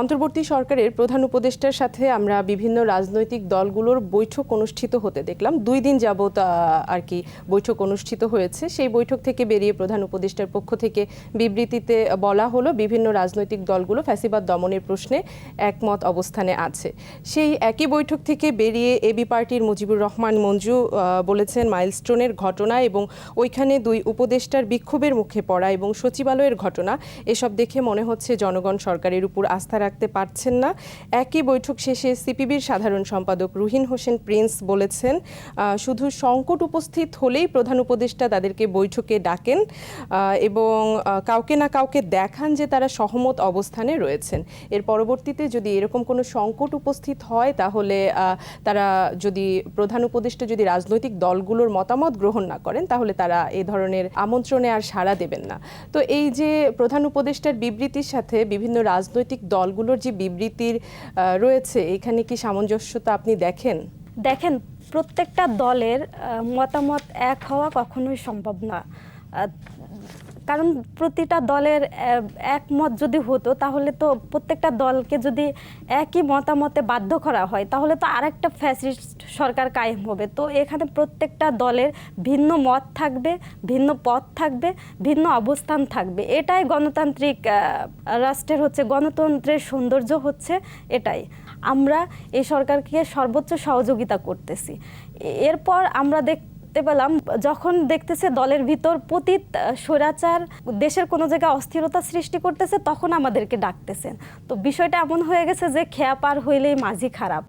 অন্তর্বর্তী সরকারের প্রধান উপদেষ্টার সাথে আমরা বিভিন্ন রাজনৈতিক দলগুলোর বৈঠক অনুষ্ঠিত হতে দেখলাম। দুই দিন যাবৎ আর কি বৈঠক অনুষ্ঠিত হয়েছে। সেই বৈঠক থেকে বেরিয়ে প্রধান উপদেষ্টার পক্ষ থেকে বিবৃতিতে বলা হলো, বিভিন্ন রাজনৈতিক দলগুলো ফ্যাসিবাদ দমনের প্রশ্নে একমত অবস্থানে আছে। সেই একই বৈঠক থেকে বেরিয়ে এবি পার্টির মুজিবুর রহমান মঞ্জু বলেছেন মাইলস্টোনের ঘটনা এবং ওইখানে দুই উপদেষ্টার বিক্ষোভের মুখে পড়া এবং সচিবালয়ের ঘটনা, এসব দেখে মনে হচ্ছে জনগণ সরকারের উপর আস্থা রাখতে পারছেন না। একই বৈঠক শেষে সিপিবির সাধারণ সম্পাদক রুহিন হোসেন প্রিন্স বলেছেন শুধু সংকট উপস্থিত হলেই প্রধান উপদেষ্টা তাদেরকে বৈঠকে ডাকেন এবং কাউকে না কাউকে দেখান যে তারা সহমত অবস্থানে রয়েছেন। এর পরবর্তীতে যদি এরকম কোনো সংকট উপস্থিত হয়, তাহলে তারা যদি, প্রধান উপদেষ্টা যদি রাজনৈতিক দলগুলোর মতামত গ্রহণ না করেন, তাহলে তারা এই ধরনের আমন্ত্রণে আর সাড়া দেবেন না। তো এই যে প্রধান উপদেষ্টার বিবৃতির সাথে বিভিন্ন রাজনৈতিক দলগুলোর যে বিবৃতির রয়েছে, এখানে কি সামঞ্জস্যতা আপনি দেখেন? দেখেন, প্রত্যেকটা দলের মতামত এক হওয়া কখনোই সম্ভব না। কারণ প্রতিটা দলের একমত যদি হতো, তাহলে তো প্রত্যেকটা দলকে যদি একই মতামতে বাধ্য করা হয়, তাহলে তো আরেকটা ফ্যাসিস্ট সরকার কায়েম হবে। তো এখানে প্রত্যেকটা দলের ভিন্ন মত থাকবে, ভিন্ন পথ থাকবে, ভিন্ন অবস্থান থাকবে। এটাই গণতান্ত্রিক রাষ্ট্রের হচ্ছে, গণতন্ত্রের সৌন্দর্য হচ্ছে এটাই। আমরা এই সরকারকে সর্বোচ্চ সহযোগিতা করতেছি। এরপর আমরা দেখতে পেলাম, যখন দেখতেছে দলের ভিতর পতীত স্বৈরাচার, দেশের কোনো জায়গায় অস্থিরতা সৃষ্টি করতেছে, তখন আমাদেরকে ডাকতেছেন। তো বিষয়টা এমন হয়ে গেছে যে খেয়া পার হইলেই মাঝি খারাপ।